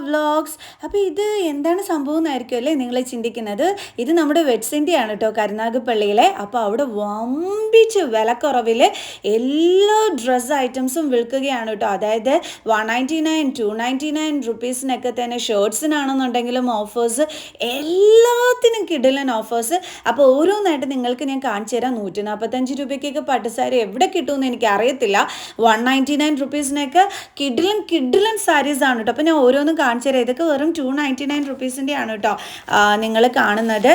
vlogs അപ്പോൾ ഇത് എന്താണ് സംഭവം എന്നായിരിക്കും അല്ലേ നിങ്ങൾ ചിന്തിക്കുന്നത്? ഇത് നമ്മുടെ വെഡ്സിന്റെയാണ് കേട്ടോ കരുനാഗപ്പള്ളിയിലെ. അപ്പോൾ അവിടെ വമ്പിച്ച് വിലക്കുറവിൽ എല്ലാ ഡ്രസ്സ് ഐറ്റംസും വിൽക്കുകയാണ് കേട്ടോ അതായത് one ninety nine two ninety nine റുപ്പീസിനൊക്കെ തന്നെ ഷർട്ട്സിനാണെന്നുണ്ടെങ്കിലും ഓഫേഴ്സ് എല്ലാത്തിനും കിടിലൻ ഓഫേഴ്സ്. അപ്പോൾ ഓരോന്നായിട്ട് നിങ്ങൾക്ക് ഞാൻ കാണിച്ചു തരാം. നൂറ്റി നാൽപ്പത്തഞ്ച് രൂപയ്ക്കൊക്കെ പട്ടുസാരി എവിടെ കിട്ടുമെന്ന് എനിക്ക് അറിയത്തില്ല വൺ നയന്റി നയൻ റുപ്പീസിനൊക്കെ കിഡിലൻ കിഡിലൻ സാരീസാണ് കേട്ടോ അപ്പോൾ ഞാൻ ഓരോന്നും കാണിച്ചു തരാം. ഇതൊക്കെ വെറും ടു നയന്റി നയൻ റുപ്പീസിന്റെ ആണ് കേട്ടോ നിങ്ങൾ കാണുന്നത്.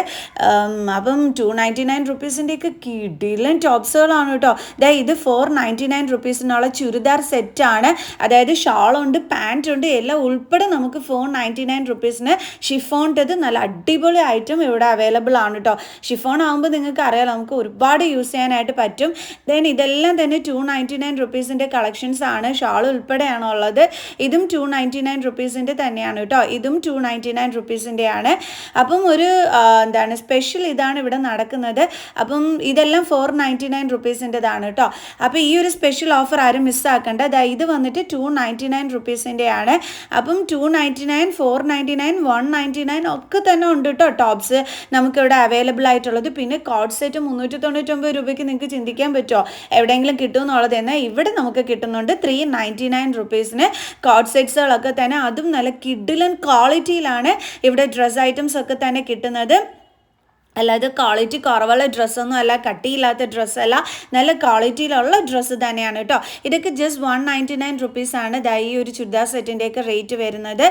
അപ്പം ടു നയന്റി നയൻ റുപ്പീസിന്റെയൊക്കെ കിടിലൻ ടോപ്സുകളാണ് കേട്ടോ ദാ ഇത് ഫോർ നയന്റി നയൻ റുപ്പീസിനുള്ള ചുരിദാർ സെറ്റാണ്. അതായത് ഷാളുണ്ട് പാന്റുണ്ട് എല്ലാം ഉൾപ്പെടെ നമുക്ക് ഫോർ നയന്റി നയൻ റുപ്പീസിന് ഷിഫോണിന്റെത് നല്ല അടിപൊളി ഐറ്റം ഇവിടെ അവൈലബിൾ ആണ് കേട്ടോ ഷിഫോൺ ആകുമ്പോൾ നിങ്ങൾക്ക് അറിയാം നമുക്ക് ഒരുപാട് യൂസ് ചെയ്യാനായിട്ട് പറ്റും. ദെൻ ഇതെല്ലാം തന്നെ ടു നയന്റി നയൻ റുപ്പീസിന്റെ കളക്ഷൻസ് ആണ് ഷാൾ ഉൾപ്പെടെയാണ് ഉള്ളത് ഇതും ടു നയന്റി നയൻ റുപ്പീസിന്റെ തന്നെയാണ് കേട്ടോ ഇതും ടു നയന്റി നയൻ റുപ്പീസിന്റെയാണ് അപ്പം ഒരു എന്താണ് സ്പെഷ്യൽ ഇതാണ് ഇവിടെ നടക്കുന്നത്. അപ്പം ഇതെല്ലാം ഫോർ നയന്റി നയൻ റുപ്പീസിന്റെതാണ് കേട്ടോ അപ്പോൾ ഈ ഒരു സ്പെഷ്യൽ ഓഫർ ആരും മിസ്സാക്കണ്ട ഇത് വന്നിട്ട് ടു നയന്റി നയൻ റുപ്പീസിന്റെയാണ് അപ്പം two ninety nine four ninety nine one ninety nine ഒക്കെ തന്നെ ഉണ്ട് കേട്ടോ ടോപ്സ് നമുക്കിവിടെ അവൈലബിൾ ആയിട്ടുള്ളത്. പിന്നെ കോഡ് സെറ്റ് മുന്നൂറ്റി തൊണ്ണൂറ്റൊമ്പത് രൂപയ്ക്ക് നിങ്ങൾക്ക് ചിന്തിക്കാൻ പറ്റുമോ എവിടെയെങ്കിലും കിട്ടുമെന്നുള്ളത് എന്നാൽ ഇവിടെ നമുക്ക് കിട്ടുന്നുണ്ട്. ത്രീ നയന്റി നയൻ റുപ്പീസിന് കോഡ് സെറ്റ്സുകളൊക്കെ തന്നെ അതും നല്ല കിഡിലൻ ക്വാളിറ്റിയിലാണ് ഇവിടെ ഡ്രസ് ഐറ്റംസ് ഒക്കെ തന്നെ കിട്ടുന്നത്. അല്ലാതെ ക്വാളിറ്റി കുറവുള്ള ഡ്രസ്സൊന്നും അല്ല കട്ടിയില്ലാത്ത ഡ്രസ്സല്ല നല്ല ക്വാളിറ്റിയിലുള്ള ഡ്രസ്സ് തന്നെയാണ് കേട്ടോ ഇതൊക്കെ ജസ്റ്റ് വൺ നയന്റി നയൻ റുപ്പീസാണ് ദാ ഈ ഒരു ചുരിദാർ സെറ്റിന്റെയൊക്കെ റേറ്റ് വരുന്നത്.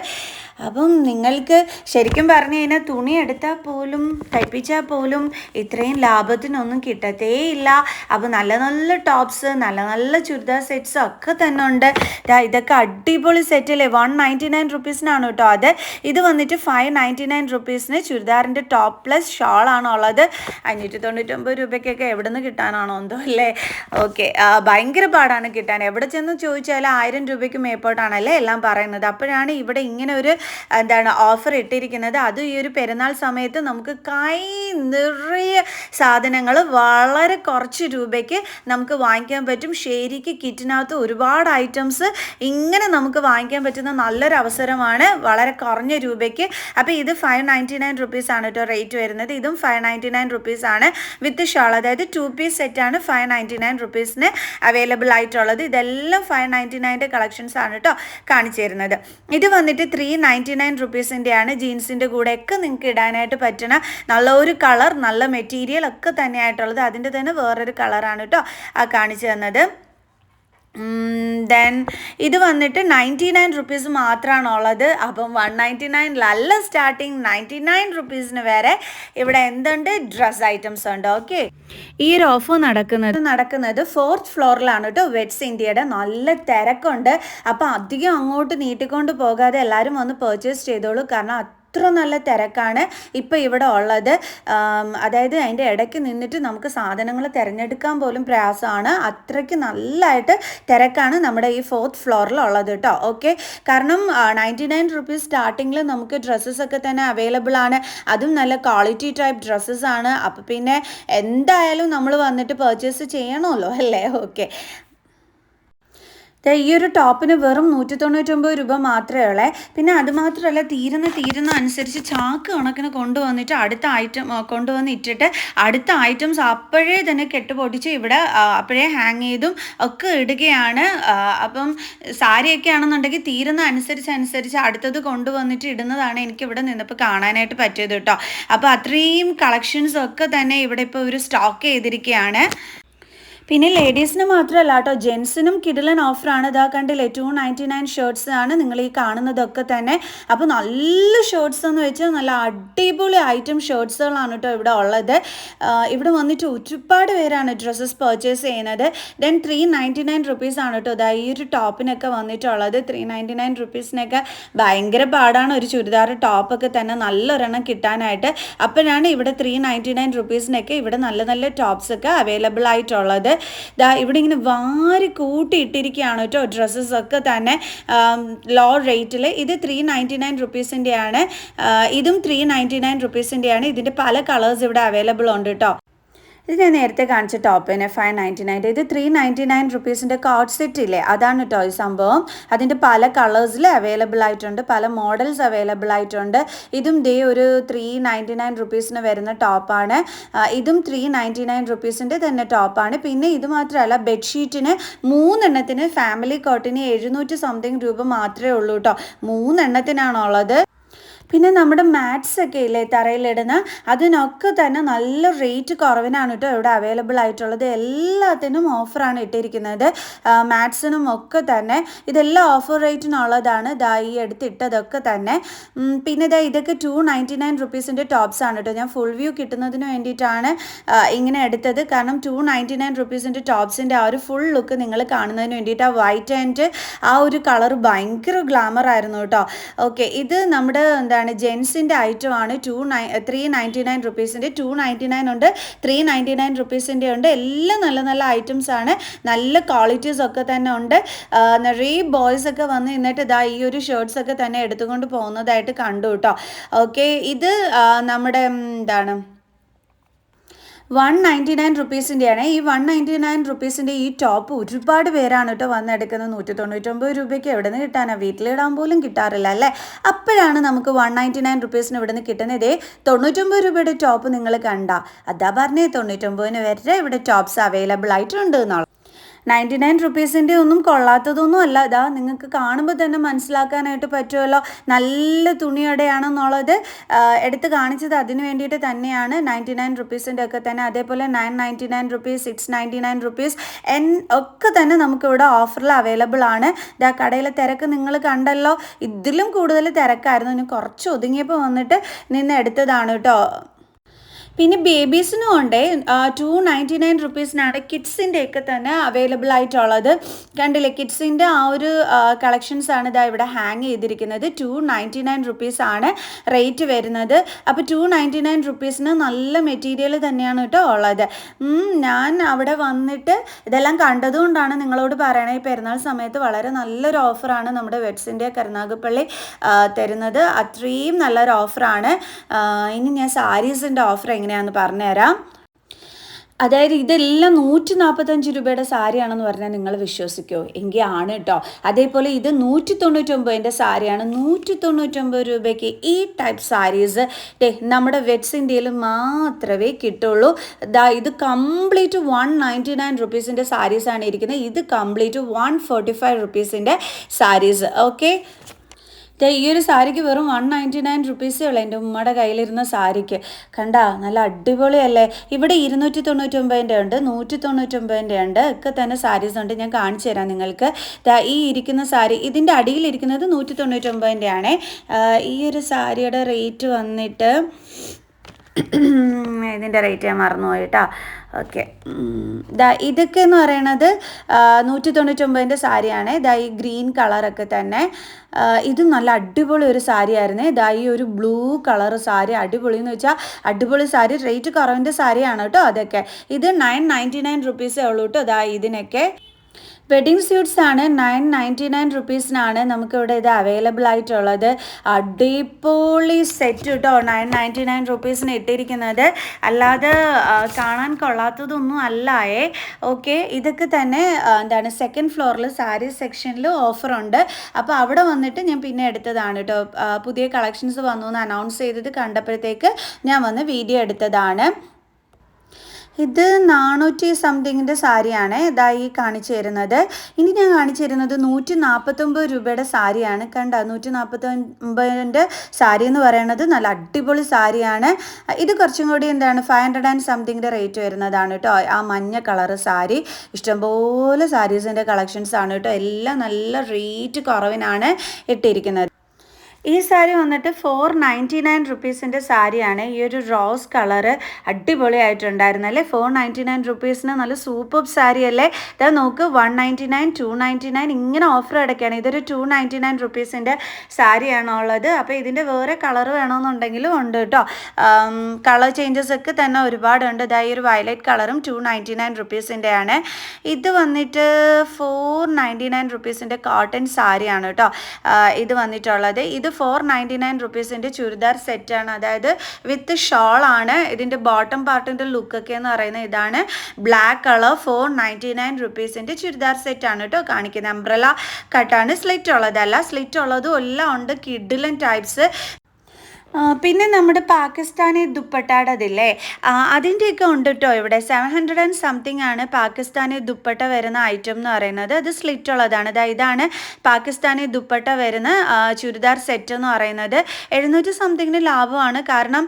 അപ്പം നിങ്ങൾക്ക് ശരിക്കും പറഞ്ഞു കഴിഞ്ഞാൽ തുണി എടുത്താൽ പോലും തയ്പ്പിച്ചാൽ പോലും ഇത്രയും ലാഭത്തിനൊന്നും കിട്ടത്തേ ഇല്ല അപ്പോൾ നല്ല നല്ല ടോപ്സ് നല്ല നല്ല ചുരിദാർ സെറ്റ്സ് ഒക്കെ തന്നെ ഉണ്ട്. ദാ ഇതൊക്കെ അടിപൊളി സെറ്റല്ലേ വൺ നയന്റി നയൻ റുപ്പീസിനാണ് കേട്ടോ അത്. ഇത് വന്നിട്ട് ഫൈവ് നയന്റി നയൻ റുപ്പീസിന് ചുരിദാറിന്റെ ടോപ്പ് പ്ലസ് ഷാളാണ് ഉള്ളത്? അഞ്ഞൂറ്റി തൊണ്ണൂറ്റൊമ്പത് രൂപയ്ക്കൊക്കെ എവിടെ നിന്ന് കിട്ടാനാണോ എന്തോ അല്ലേ? ഓക്കെ. ഭയങ്കര പാടാണ് കിട്ടാൻ. എവിടെ ചെന്ന് ചോദിച്ചാലും ആയിരം രൂപയ്ക്ക് മേപ്പോട്ടാണല്ലേ എല്ലാം പറയുന്നത്. അപ്പോഴാണ് ഇവിടെ ഇങ്ങനെ ഒരു എന്താണ് ഓഫർ ഇട്ടിരിക്കുന്നത്. അതും ഈ ഒരു പെരുന്നാൾ സമയത്ത് നമുക്ക് കൈ നിറയെ സാധനങ്ങൾ വളരെ കുറച്ച് രൂപയ്ക്ക് നമുക്ക് വാങ്ങിക്കാൻ പറ്റും. ശരിക്ക് കിറ്റിനകത്ത് ഒരുപാട് ഐറ്റംസ് ഇങ്ങനെ നമുക്ക് വാങ്ങിക്കാൻ പറ്റുന്ന നല്ലൊരു അവസരമാണ് വളരെ കുറഞ്ഞ രൂപയ്ക്ക്. അപ്പോൾ ഇത് ഫൈവ് നയന്റി നയൻ റുപ്പീസാണ് കേട്ടോ റേറ്റ് വരുന്നത്. ഇതും ഫൈവ് നയന്റി നയൻ റുപ്പീസ് ആണ് വിത്ത് ഷോൾ അതായത് ടു പീസ് സെറ്റാണ് ഫൈവ് നയന്റി നയൻ റുപ്പീസിന് അവൈലബിൾ ആയിട്ടുള്ളത്. ഇതെല്ലാം ഫൈവ് നയന്റി നയന്റെ കളക്ഷൻസ് ആണ് കേട്ടോ കാണിച്ചു തരുന്നത്. ഇത് വന്നിട്ട് ത്രീ നയന്റി നയൻ റുപ്പീസിന്റെയാണ് ജീൻസിന്റെ കൂടെയൊക്കെ നിങ്ങൾക്ക് ഇടാനായിട്ട് പറ്റുന്ന നല്ല ഒരു കളർ നല്ല മെറ്റീരിയൽ ഒക്കെ തന്നെയായിട്ടുള്ളത്. അതിന്റെ തന്നെ വേറൊരു കളറാണ് കേട്ടോ ആ കാണിച്ചു തന്നത്. ദെൻ ഇത് വന്നിട്ട് നയന്റി നയൻ റുപ്പീസ് മാത്രമാണ് ഉള്ളത് അപ്പം വൺ നയന്റി നയനിലല്ല സ്റ്റാർട്ടിങ് നയന്റി നയൻ റുപ്പീസിന് വരെ ഇവിടെ എന്തുണ്ട്? ഡ്രസ് ഐറ്റംസ് ഉണ്ട്. ഓക്കെ ഈ ഒരു ഓഫർ നടക്കുന്നത് നടക്കുന്നത് ഫോർത്ത് ഫ്ലോറിലാണ് കേട്ടോ വെറ്റ്സ് ഇന്ത്യയുടെ നല്ല തിരക്കുണ്ട്. അപ്പം അധികം അങ്ങോട്ട് നീട്ടിക്കൊണ്ട് പോകാതെ എല്ലാവരും വന്ന് പർച്ചേസ് ചെയ്തോളൂ. കാരണം അത്ര നല്ല തിരക്കാണ് ഇപ്പോൾ ഇവിടെ ഉള്ളത്. അതായത് അതിന്റെ ഇടയ്ക്ക് നിന്നിട്ട് നമുക്ക് സാധനങ്ങൾ തിരഞ്ഞെടുക്കാൻ പോലും പ്രയാസമാണ്. അത്രയ്ക്ക് നല്ലതായിട്ട് തിരക്കാണ് നമ്മുടെ ഈ ഫോർത്ത് ഫ്ലോറിൽ ഉള്ളത് കേട്ടോ. ഓക്കെ കാരണം നയന്റി നയൻ റുപ്പീസ് സ്റ്റാർട്ടിങ്ങിൽ നമുക്ക് ഡ്രസ്സസ് ഒക്കെ തന്നെ അവൈലബിൾ ആണ്. അതും നല്ല ക്വാളിറ്റി ടൈപ്പ് ഡ്രസ്സസ് ആണ്. അപ്പോൾ പിന്നെ എന്തായാലും നമ്മൾ വന്നിട്ട് പർച്ചേസ് ചെയ്യണമല്ലോ അല്ലേ? ഓക്കെ ഈ ഒരു ടോപ്പിന് വെറും നൂറ്റി തൊണ്ണൂറ്റൊമ്പത് രൂപ മാത്രമേ ഉള്ളേ. പിന്നെ അത് മാത്രമല്ല തീരുന്ന തീരുന്ന അനുസരിച്ച് ചാക്ക് കണക്കിന് കൊണ്ടുവന്നിട്ട് അടുത്ത ഐറ്റം കൊണ്ടുവന്ന് ഇട്ടിട്ട് അടുത്ത ഐറ്റംസ് അപ്പോഴേ തന്നെ കെട്ടുപൊട്ടിച്ച് ഇവിടെ അപ്പോഴേ ഹാങ് ചെയ്തും ഒക്കെ ഇടുകയാണ്. അപ്പം സാരിയൊക്കെ ആണെന്നുണ്ടെങ്കിൽ തീരുന്ന അനുസരിച്ച് അനുസരിച്ച് അടുത്തത് കൊണ്ടുവന്നിട്ട് ഇടുന്നതാണ് എനിക്ക് ഇവിടെ നിന്നപ്പോൾ കാണാനായിട്ട് പറ്റിയത് കേട്ടോ. അപ്പോൾ അത്രയും കളക്ഷൻസ് ഒക്കെ തന്നെ ഇവിടെ ഇപ്പോൾ ഒരു സ്റ്റോക്ക് ചെയ്തിരിക്കുകയാണ്. പിന്നെ ലേഡീസിന് മാത്രമല്ല കേട്ടോ. ജെൻസിനും കിഡിലൻ ഓഫറാണ് ഇതാ കണ്ടില്ലേ ടു നയന്റി നയൻ ഷർട്ട്സ് ആണ് നിങ്ങൾ ഈ കാണുന്നതൊക്കെ തന്നെ. അപ്പോൾ നല്ല ഷർട്ട്സ് എന്ന് വെച്ചാൽ നല്ല അടിപൊളി ഐറ്റം ഷർട്ട്സുകളാണ് കേട്ടോ ഇവിടെ ഉള്ളത്. ഇവിടെ വന്നിട്ട് ഒരുപാട് പേരാണ് ഡ്രസ്സസ് പർച്ചേസ് ചെയ്യുന്നത്. Then three ninety nine rupees ആണ് കേട്ടോ. ഇതാ ഈ ഒരു ടോപ്പിനൊക്കെ വന്നിട്ടുള്ളത്. ത്രീ നയന്റി നയൻ റുപ്പീസിനൊക്കെ ഭയങ്കര പാടാണ്. ഒരു ചുരിദാർ ടോപ്പൊക്കെ തന്നെ നല്ലൊരെണ്ണം കിട്ടാനായിട്ട്. അപ്പോഴാണ് ഇവിടെ ത്രീ നയന്റി നയൻ റുപ്പീസിനൊക്കെ ഇവിടെ നല്ല നല്ല ടോപ്സൊക്കെ അവൈലബിൾ ആയിട്ടുള്ളത്. ദാ ഇവിടെ ഇങ്ങനെ വാരി കൂട്ടിയിട്ടിരിക്കുകയാണ് കേട്ടോ ഡ്രസ്സസ് ഒക്കെ തന്നെ. ലോ. റേറ്റിൽ ഇത് ത്രീ നയന്റി നയൻ റുപ്പീസിന്റെയാണ് ഇതും ത്രീ നയന്റി നയൻ റുപ്പീസിന്റെയാണ് ഇതിന്റെ പല കളേഴ്സ് ഇവിടെ അവൈലബിൾ ഉണ്ട് കേട്ടോ. ഇത് ഞാൻ നേരത്തെ കാണിച്ച ടോപ്പിന് ഫൈവ് നയന്റി നയന്റെ ഇത് ത്രീ നയന്റി നയൻ റുപ്പീസിന്റെ കോഡ് സെറ്റ് ഇല്ലേ? അതാണ് കേട്ടോ ഈ സംഭവം. അതിന്റെ പല കളേഴ്സിൽ അവൈലബിൾ ആയിട്ടുണ്ട് പല മോഡൽസ് അവൈലബിൾ ആയിട്ടുണ്ട്. ഇതും ദേ ഒരു ത്രീ നയന്റി നയൻ റുപ്പീസിന് വരുന്ന ടോപ്പാണ് ഇതും ത്രീ നയന്റി നയൻ റുപ്പീസിന്റെ തന്നെ ടോപ്പാണ് പിന്നെ ഇത് മാത്രമല്ല ബെഡ്ഷീറ്റിന് മൂന്നെണ്ണത്തിന് ഫാമിലി കോട്ടിന് എഴുന്നൂറ്റി സംതിങ് രൂപ മാത്രമേ ഉള്ളൂ കേട്ടോ മൂന്നെണ്ണത്തിനാണുള്ളത്. പിന്നെ നമ്മുടെ മാറ്റ്സ് ഒക്കെ ഇല്ലേ തറയിലിടുന്ന? അതിനൊക്കെ തന്നെ നല്ല റേറ്റ് കുറവിനാണ് കേട്ടോ ഇവിടെ അവൈലബിൾ ആയിട്ടുള്ളത്. എല്ലാത്തിനും ഓഫറാണ് ഇട്ടിരിക്കുന്നത്. മാറ്റ്സിനും ഒക്കെ തന്നെ. ഇതെല്ലാം ഓഫർ റേറ്റിനുള്ളതാണ് ദാ ഈ എടുത്തിട്ടതൊക്കെ തന്നെ. പിന്നെ ഇതാ ഇതൊക്കെ ടു നയന്റി നയൻ റുപ്പീസിന്റെ ടോപ്സ് ആണ് കേട്ടോ ഞാൻ ഫുൾ വ്യൂ കിട്ടുന്നതിന് വേണ്ടിയിട്ടാണ് ഇങ്ങനെ എടുത്തത്. കാരണം ടു നയന്റി നയൻ റുപ്പീസിന്റെ ടോപ്സിന്റെ ആ ഒരു ഫുൾ ലുക്ക് നിങ്ങൾ കാണുന്നതിന് വേണ്ടിയിട്ട് ആ വൈറ്റ് ആൻഡ് ആ ഒരു കളർ ഭയങ്കര ഗ്ലാമർ ആയിരുന്നു കേട്ടോ ഓക്കെ ഇത് നമ്മുടെ എന്താണ് ജെൻസിന്റെ ഐറ്റം ആണ്. Two nine three ninety nine റുപ്പീസിന്റെ two ninety nine ഉണ്ട്. ത്രീ നയന്റി നയൻ റുപ്പീസിന്റെ ഉണ്ട്. എല്ലാം നല്ല നല്ല ഐറ്റംസ് ആണ്. നല്ല ക്വാളിറ്റീസ് ഒക്കെ തന്നെ ഉണ്ട്. നിറയെ ബോയ്സ് ഒക്കെ വന്ന് നിന്നിട്ട് ഇതാ ഈ ഒരു ഷർട്ട്സ് ഒക്കെ തന്നെ എടുത്തുകൊണ്ട് പോകുന്നതായിട്ട് കണ്ടു കേട്ടോ. ഓക്കെ ഇത് നമ്മുടെ എന്താണ്? വൺ നയന്റി നയൻ റുപ്പീസിന്റെയാണ് ഈ വൺ നയന്റി നയൻ റുപ്പീസിന്റെ ഈ ടോപ്പ് ഒരുപാട് പേരാണ് കേട്ടോ വന്നെടുക്കുന്നത്. നൂറ്റി തൊണ്ണൂറ്റൊമ്പത് രൂപയ്ക്ക് എവിടെ നിന്ന് കിട്ടാനാണ് വീട്ടിലിടാൻ പോലും കിട്ടാറില്ല അല്ലേ? അപ്പോഴാണ് നമുക്ക് വൺ നയന്റി നയൻ റുപ്പീസിന് ഇവിടെ നിന്ന് കിട്ടുന്നത്. ഇതേ തൊണ്ണൂറ്റൊമ്പത് രൂപയുടെ ടോപ്പ് നിങ്ങൾ കണ്ട. അതാ പറഞ്ഞേ തൊണ്ണൂറ്റൊമ്പതിന് വരെ ഇവിടെ ടോപ്സ് അവൈലബിൾ ആയിട്ടുണ്ട് എന്നുള്ളത് നയന്റി നയൻ റുപ്പീസിന്റെ ഒന്നും കൊള്ളാത്തതൊന്നും അല്ല. ഇതാ നിങ്ങൾക്ക് കാണുമ്പോൾ തന്നെ മനസ്സിലാക്കാനായിട്ട് പറ്റുമല്ലോ. നല്ല തുണിയടയാണെന്നുള്ളത് എടുത്ത് കാണിച്ചത് അതിന് വേണ്ടിയിട്ട് തന്നെയാണ്. നയന്റി നയൻ റുപ്പീസിന്റെ ഒക്കെ തന്നെ. അതേപോലെ nine ninety nine rupees six ninety nine rupees N ഒക്കെ തന്നെ നമുക്കിവിടെ ഓഫറിൽ അവൈലബിൾ ആണ്. ഇതാ കടയിലെ തിരക്ക് നിങ്ങൾ കണ്ടല്ലോ. ഇതിലും കൂടുതൽ തിരക്കായിരുന്നു. ഇനി കുറച്ച് ഒതുങ്ങിയപ്പോൾ വന്നിട്ട് നിന്ന് എടുത്തതാണ് കേട്ടോ. പിന്നെ ബേബീസിനും ഉണ്ട് ടു നയന്റി നയൻ റുപ്പീസിനാണ് കിഡ്സിന്റെ ഒക്കെ തന്നെ അവൈലബിൾ ആയിട്ടുള്ളത്. കണ്ടില്ലേ കിഡ്സിന്റെ ആ ഒരു കളക്ഷൻസ് ആണ് ഇതാ ഇവിടെ ഹാങ് ചെയ്തിരിക്കുന്നത്. ടു നയന്റി നയൻ റുപ്പീസ് ആണ് റേറ്റ് വരുന്നത്. അപ്പോൾ ടു നയന്റി നയൻ റുപ്പീസിന് നല്ല മെറ്റീരിയൽ തന്നെയാണ് കേട്ടോ ഉള്ളത്. ഞാൻ അവിടെ വന്നിട്ട് ഇതെല്ലാം കണ്ടതുകൊണ്ടാണ് നിങ്ങളോട് പറയണത് ഈ പെരുന്നാൾ സമയത്ത് വളരെ നല്ലൊരു ഓഫറാണ് നമ്മുടെ വെഡ്സിന്റെ കരുനാഗപ്പള്ളി തരുന്നത്. അത്രയും നല്ലൊരു ഓഫറാണ് ഇനി ഞാൻ സാരീസിന്റെ ഓഫർ എങ്ങനെയാണെന്ന് പറഞ്ഞുതരാം. അതായത് ഇതെല്ലാം നൂറ്റി നാൽപ്പത്തഞ്ച് രൂപയുടെ സാരിയാണെന്ന് പറഞ്ഞാൽ നിങ്ങൾ വിശ്വസിക്കുമോ എങ്കിൽ ആണ് കേട്ടോ അതേപോലെ ഇത് നൂറ്റി തൊണ്ണൂറ്റൊമ്പതിന്റെ സാരിയാണ്. നൂറ്റി തൊണ്ണൂറ്റൊമ്പത് രൂപയ്ക്ക് ഈ ടൈപ്പ് സാരീസ് ഡേ നമ്മുടെ വെറ്റ്സ് ഇന്ത്യയിൽ മാത്രമേ കിട്ടുള്ളൂ. ദാ ഇത് കംപ്ലീറ്റ് വൺ നയന്റി നയൻ റുപ്പീസിന്റെ സാരീസാണ് ഇരിക്കുന്നത്. ഇത് കംപ്ലീറ്റ് വൺ ഫോർട്ടി ഫൈവ് റുപ്പീസിന്റെ സാരീസ് ഓക്കെ ഈ ഒരു സാരിക്ക് വെറും വൺ നയന്റി നയൻ റുപ്പീസേ ഉള്ളൂ എന്റെ ഉമ്മയുടെ കയ്യിലിരുന്ന സാരിക്ക്. കണ്ട നല്ല അടിപൊളിയല്ലേ? ഇവിടെ ഇരുന്നൂറ്റി തൊണ്ണൂറ്റൊമ്പതിന്റെ ഉണ്ട് നൂറ്റി തൊണ്ണൂറ്റൊമ്പതിന്റെ ഉണ്ട് ഒക്കെ തന്നെ സാരീസ് ഉണ്ട്. ഞാൻ കാണിച്ചു തരാം നിങ്ങൾക്ക്. ഈ ഇരിക്കുന്ന സാരി ഇതിന്റെ അടിയിലിരിക്കുന്നത് നൂറ്റി തൊണ്ണൂറ്റൊമ്പതിന്റെ ആണേ. ഈ ഒരു സാരിയുടെ റേറ്റ് വന്നിട്ട് ഇതിന്റെ റേറ്റ് ഞാൻ മറന്നുപോയി കേട്ടോ ഓക്കെ ദാ ഇതൊക്കെ എന്ന് പറയണത് നൂറ്റി തൊണ്ണൂറ്റൊമ്പതിന്റെ സാരിയാണ്. ദാ ഈ ഗ്രീൻ കളറൊക്കെ തന്നെ. ഇത് നല്ല അടിപൊളി ഒരു സാരി ആയിരുന്നു. ദാ ഈ ഒരു ബ്ലൂ കളർ സാരി അടിപൊളി എന്ന് വെച്ചാൽ അടിപൊളി സാരി റേറ്റ് കുറവിന്റെ സാരിയാണ് കേട്ടോ അതൊക്കെ. ഇത് നയൻ നയന്റി നയൻ റുപ്പീസേ ഉള്ളൂ കേട്ടോ ദാ ഇതിനൊക്കെ. വെഡിങ് സ്യൂട്ട്സ് ആണ് നയൻ നയന്റി നയൻ റുപ്പീസിനാണ് നമുക്കിവിടെ ഇത് അവൈലബിൾ ആയിട്ടുള്ളത്. അടിപൊളി സെറ്റ് കേട്ടോ നയൻ നയന്റി നയൻ റുപ്പീസിന് ഇട്ടിരിക്കുന്നത്. അല്ലാതെ കാണാൻ കൊള്ളാത്തതൊന്നും അല്ലായേ ഓക്കെ ഇതൊക്കെ തന്നെ എന്താണ് സെക്കൻഡ് ഫ്ലോറിൽ സാരി സെക്ഷനിൽ ഓഫറുണ്ട്. അപ്പോൾ അവിടെ വന്നിട്ട് ഞാൻ പിന്നെ എടുത്തതാണ് കേട്ടോ പുതിയ കളക്ഷൻസ് വന്നു എന്ന് അനൗൺസ് ചെയ്തത് കണ്ടപ്പോഴത്തേക്ക് ഞാൻ വന്ന് വീഡിയോ എടുത്തതാണ്. ഇത് നാനൂറ്റി സംതിങ്ങിന്റെ സാരിയാണ് ഇതായി കാണിച്ചു തരുന്നത്. ഇനി ഞാൻ കാണിച്ചു തരുന്നത് നൂറ്റി നാൽപ്പത്തൊമ്പത് രൂപയുടെ സാരിയാണ്. കണ്ട? നൂറ്റി നാൽപ്പത്തൊമ്പതിന്റെ സാരി എന്ന് പറയുന്നത് നല്ല അടിപൊളി സാരിയാണ്. ഇത് കുറച്ചും കൂടി എന്താണ് ഫൈവ് ഹൺഡ്രഡ് ആൻഡ് സംതിങ്ങിന്റെ റേറ്റ് വരുന്നതാണ് കേട്ടോ. ആ മഞ്ഞ കളർ സാരി. ഇഷ്ടംപോലെ സാരീസിന്റെ കളക്ഷൻസ് ആണ് കേട്ടോ. എല്ലാം നല്ല റേറ്റ് കുറവിനാണ് ഇട്ടിരിക്കുന്നത്. ഈ സാരി വന്നിട്ട് ഫോർ നയന്റി നയൻ റുപ്പീസിന്റെ സാരിയാണ്. ഈ ഒരു റോസ് കളറ് അടിപൊളിയായിട്ടുണ്ടായിരുന്നു അല്ലേ ഫോർ നയന്റി നയൻ റുപ്പീസിന് നല്ല സൂപ്പർ സാരി അല്ലേ? ഇതാ നോക്ക് one ninety nine two ninety nine ഇങ്ങനെ ഓഫർ കിടക്കുകയാണ് ഇതൊരു ടു നയന്റി നയൻ റുപ്പീസിന്റെ സാരിയാണുള്ളത് അപ്പോൾ ഇതിന്റെ വേറെ കളർ വേണമെന്നുണ്ടെങ്കിലും ഉണ്ട് കേട്ടോ കളർ ചേഞ്ചസ് ഒക്കെ തന്നെ ഒരുപാടുണ്ട്. ഇതാ ഈ ഒരു വയലറ്റ് കളറും ടു നയന്റി നയൻ റുപ്പീസിന്റെ ആണ്. ഇത് വന്നിട്ട് ഫോർ നയന്റി നയൻ റുപ്പീസിന്റെ കോട്ടൺ സാരിയാണ് കേട്ടോ ഇത് വന്നിട്ടുള്ളത്. ഇത് ഫോർ നയന്റി നയൻ റുപ്പീസിന്റെ ചുരിദാർ സെറ്റാണ് അതായത് വിത്ത് ഷോളാണ് ഇതിന്റെ ബോട്ടം പാർട്ടിന്റെ ലുക്കൊക്കെ എന്ന് പറയുന്നത് ഇതാണ്. Black colour four ninety nine റുപ്പീസിന്റെ churidar സെറ്റാണ് കേട്ടോ കാണിക്കുന്നത്. അംബ്രല കട്ടാണ് സ്ലിറ്റ് ഉള്ളതല്ല. സ്ലിറ്റ് ഉള്ളതും എല്ലാം ഉണ്ട്. കിഡിലൻ ടൈപ്സ് പിന്നെ നമ്മുടെ പാകിസ്ഥാനി ദുപ്പട്ടാടതില്ലേ അതിന്റെയൊക്കെ ഉണ്ട് കേട്ടോ ഇവിടെ. സെവൻ ഹൺഡ്രഡ് ആൻഡ് സംതിങ് ആണ് പാകിസ്ഥാനി ദുപ്പട്ട വരുന്ന ഐറ്റം എന്ന് പറയുന്നത്. അത് സ്ലിറ്റ് ഉള്ളതാണ്. അതായത് ഇതാണ് പാകിസ്ഥാനി ദുപ്പട്ട വരുന്ന ചുരിദാർ സെറ്റ് എന്ന് പറയുന്നത്. എഴുന്നൂറ്റി സംതിങ്ങിന് ലാഭമാണ്. കാരണം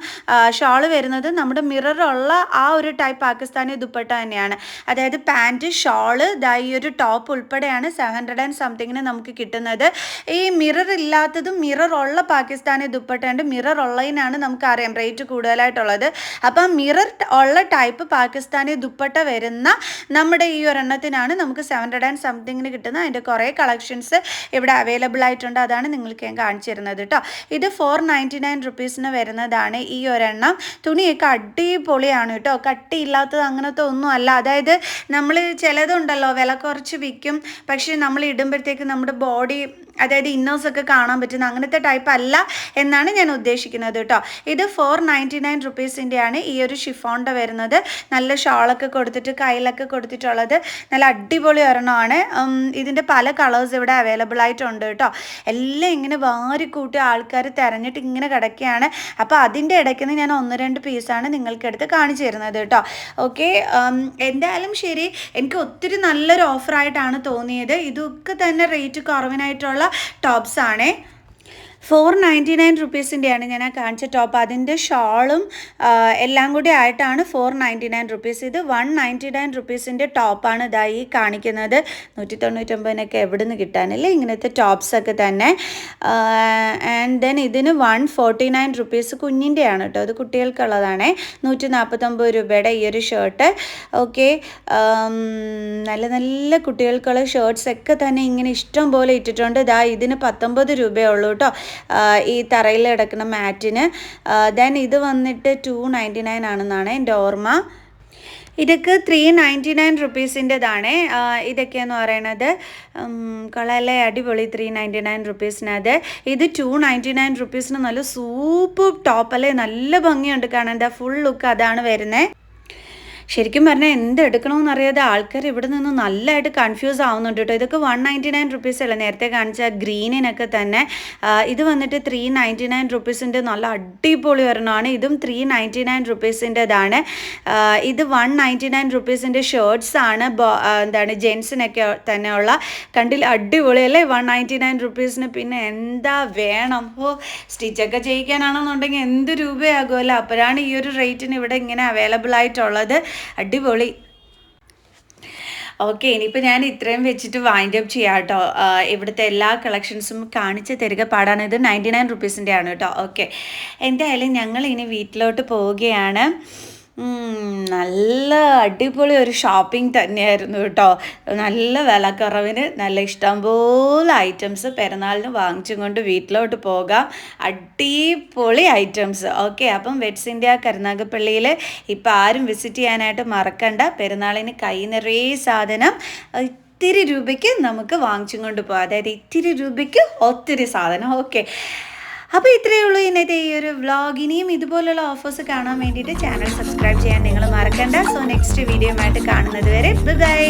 ഷാൾ വരുന്നത് നമ്മുടെ മിററുള്ള ആ ഒരു ടൈപ്പ് പാകിസ്ഥാനി ദുപ്പട്ട തന്നെയാണ്. അതായത് പാന്റ് ഷാൾ ദാ ഈ ഒരു ടോപ്പ് ഉൾപ്പെടെയാണ് സെവൻ ഹൺഡ്രഡ് ആൻഡ് സംതിങ്ങിന് നമുക്ക് കിട്ടുന്നത്. ഈ മിറർ ഇല്ലാത്തതും മിറർ ഉള്ള പാകിസ്ഥാനി ദുപ്പട്ടയുണ്ട്. മിറർ ഉള്ളതിനാണ് നമുക്കറിയാം റേറ്റ് കൂടുതലായിട്ടുള്ളത്. അപ്പം മിറർ ഉള്ള ടൈപ്പ് പാകിസ്ഥാനി ദുപ്പട്ട വരുന്ന നമ്മുടെ ഈ ഒരെണ്ണത്തിനാണ് നമുക്ക് സെവൻ ഹൺഡ്രഡ് ആൻഡ് സംതിങ്ങിന് കിട്ടുന്നത്. അതിന്റെ കുറേ കളക്ഷൻസ് ഇവിടെ അവൈലബിൾ ആയിട്ടുണ്ട്. അതാണ് നിങ്ങൾക്ക് ഞാൻ കാണിച്ചു തരുന്നത് കേട്ടോ ഇത് ഫോർ നയന്റി നയൻ റുപ്പീസിന് വരുന്നതാണ് ഈ ഒരെണ്ണം. തുണിയൊക്കെ അടിപൊളിയാണ് കേട്ടോ കട്ടിയില്ലാത്തത് അങ്ങനത്തെ ഒന്നും അല്ല. അതായത് നമ്മൾ ചിലതുണ്ടല്ലോ വില കുറച്ച് വിൽക്കും. പക്ഷേ നമ്മൾ ഇടുമ്പോഴത്തേക്ക് നമ്മുടെ ബോഡി അതായത് ഇന്നേഴ്സ് ഒക്കെ കാണാൻ പറ്റുന്ന അങ്ങനത്തെ ടൈപ്പ് അല്ല എന്നാണ് ഞാൻ ഉദ്ദേശിക്കുന്നത് കേട്ടോ. ഇത് ഫോർ നയന്റി നയൻ റുപ്പീസിന്റെയാണ് ഈ ഒരു ഷിഫോണിന്റെ വരുന്നത്. നല്ല ഷാളൊക്കെ കൊടുത്തിട്ട് കയ്യിലൊക്കെ കൊടുത്തിട്ടുള്ളത്. നല്ല അടിപൊളി ഒരെണ്ണമാണ്. ഇതിന്റെ പല കളേഴ്സ് ഇവിടെ അവൈലബിൾ ആയിട്ടുണ്ട് കേട്ടോ. എല്ലാം ഇങ്ങനെ വാരിക്കൂട്ടി ആൾക്കാർ തിരഞ്ഞിട്ട് ഇങ്ങനെ കിടക്കുകയാണ്. അപ്പോൾ അതിന്റെ ഇടയ്ക്ക് നിന്ന് ഞാൻ ഒന്ന് രണ്ട് പീസാണ് നിങ്ങൾക്കെടുത്ത് കാണിച്ചു തരുന്നത് കേട്ടോ. ഓക്കെ എന്തായാലും ശരി. എനിക്ക് ഒത്തിരി നല്ലൊരു ഓഫറായിട്ടാണ് തോന്നിയത്. ഇതൊക്കെ തന്നെ റേറ്റ് കുറവിനായിട്ടുള്ള ടോപ്സ് ആണേ. ഫോർ നയന്റി നയൻ റുപ്പീസിന്റെയാണ് ഞാൻ ആ കാണിച്ച ടോപ്പ്. അതിന്റെ ഷോളും എല്ലാം കൂടി ആയിട്ടാണ് ഫോർ നയന്റി നയൻ റുപ്പീസ്. ഇത് വൺ നയന്റി നയൻ റുപ്പീസിന്റെ ടോപ്പാണ് ഇതായി കാണിക്കുന്നത്. നൂറ്റി തൊണ്ണൂറ്റൊമ്പതിനൊക്കെ എവിടെ നിന്ന് കിട്ടാനല്ലേ ഇങ്ങനത്തെ ടോപ്സൊക്കെ തന്നെ. ആൻഡ് ദെൻ ഇതിന് വൺ ഫോർട്ടി നയൻ റുപ്പീസ് കുഞ്ഞിന്റെയാണ് കേട്ടോ. അത് കുട്ടികൾക്കുള്ളതാണേ. നൂറ്റി നാൽപ്പത്തൊമ്പത് രൂപയുടെ ഈ ഒരു ഷർട്ട്. ഓക്കെ. നല്ല നല്ല കുട്ടികൾക്കുള്ള ഷർട്ട്സ് ഒക്കെ തന്നെ ഇങ്ങനെ ഇഷ്ടം പോലെ ഇട്ടിട്ടുണ്ട്. ഇതാ ഇതിന് പത്തൊമ്പത് രൂപയേ ഉള്ളൂ കേട്ടോ. ഈ തറയിൽ കിടക്കുന്ന മാറ്റിന്. ദെൻ ഇത് വന്നിട്ട് ടു നയന്റി നയൻ ആണെന്നാണ് എന്റെ ഓർമ്മ. ഇതൊക്കെ ത്രീ നയന്റി നയൻ റുപ്പീസിന്റെതാണ് ഇതൊക്കെയെന്ന് പറയണത്. കളയല്ലേ അടിപൊളി ത്രീ നയന്റി നയൻ റുപ്പീസിനത് ഇത് ടു നയന്റി നയൻ റുപ്പീസിന് നല്ല സൂപ്പർ ടോപ്പല്ലേ നല്ല ഭംഗിയുണ്ട് കാണാൻ. ഫുൾ ലുക്ക് അതാണ് വരുന്നത് ശരിക്കും പറഞ്ഞാൽ എന്ത് എടുക്കണമെന്ന് അറിയാതെ ആൾക്കാർ ഇവിടെ നിന്ന് നല്ലതായിട്ട് കൺഫ്യൂസ് ആവുന്നുണ്ട് കേട്ടോ ഇതൊക്കെ വൺ നയന്റി നയൻ റുപ്പീസ് അല്ല? നേരത്തെ കാണിച്ച ഗ്രീനിനൊക്കെ തന്നെ. ഇത് വന്നിട്ട് ത്രീ നയന്റി നയൻ റുപ്പീസിന്റെ നല്ല അടിപൊളി ഒരെണ്ണമാണ്. ഇതും ത്രീ നയന്റി നയൻ റുപ്പീസിന്റെതാണ് ഇത് വൺ നയന്റി നയൻ റുപ്പീസിന്റെ ഷർട്ട്സ് ആണ്. എന്താണ് ജെൻസിനൊക്കെ തന്നെയുള്ള. കണ്ടിൽ അടിപൊളി അല്ലേ? വൺ നയന്റി നയൻ റുപ്പീസിന് പിന്നെ എന്താ വേണം? ഓ സ്റ്റിച്ചൊക്കെ ചെയ്യിക്കാനാണെന്നുണ്ടെങ്കിൽ എന്ത് രൂപയാകുമല്ലോ അപ്പോഴാണ് ഈ ഒരു റേറ്റിന് ഇവിടെ ഇങ്ങനെ അവൈലബിൾ ആയിട്ടുള്ളത്. അടിപൊളി. ഓക്കെ ഇനിയിപ്പോൾ ഞാൻ ഇത്രയും വെച്ചിട്ട് വൈൻഡ് അപ്പ് ചെയ്യാം കേട്ടോ. ഇവിടുത്തെ എല്ലാ കളക്ഷൻസും കാണിച്ച് തരിക പാടാണ്. ഇത് നയന്റി നയൻ റുപ്പീസിന്റെ ആണ് കേട്ടോ. ഓക്കെ എന്തായാലും ഞങ്ങൾ ഇനി വീട്ടിലോട്ട് പോവുകയാണ്. നല്ല അടിപൊളി ഒരു ഷോപ്പിംഗ് തന്നെയായിരുന്നു കേട്ടോ. നല്ല വിലക്കുറവിന് നല്ല ഇഷ്ടംപോലെ ഐറ്റംസ് പെരുന്നാളിന് വാങ്ങിച്ചും കൊണ്ട് വീട്ടിലോട്ട് പോകാം. അടിപൊളി ഐറ്റംസ് ഓക്കെ അപ്പം വെറ്റ്സ് ഇന്ത്യ കരുനാഗപ്പള്ളിയിൽ ഇപ്പം ആരും വിസിറ്റ് ചെയ്യാനായിട്ട് മറക്കണ്ട. പെരുന്നാളിന് കൈ നിറയെ സാധനം ഇത്തിരി രൂപയ്ക്ക് നമുക്ക് വാങ്ങിച്ചും കൊണ്ട് പോകാം. അതായത് ഇത്തിരി രൂപയ്ക്ക് ഒത്തിരി സാധനം. ഓക്കെ അപ്പോൾ ഇത്രയേ ഉള്ളൂ ഇന്നത്തെ ഈ ഒരു വ്ളോഗ് ഇനിയും ഇതുപോലുള്ള ഓഫേഴ്സ് കാണാൻ വേണ്ടിയിട്ട് ചാനൽ സബ്സ്ക്രൈബ് ചെയ്യാൻ നിങ്ങൾ മറക്കണ്ട. സോ നെക്സ്റ്റ് വീഡിയോ ആയിട്ട് കാണുന്നത് വരെ ബൈ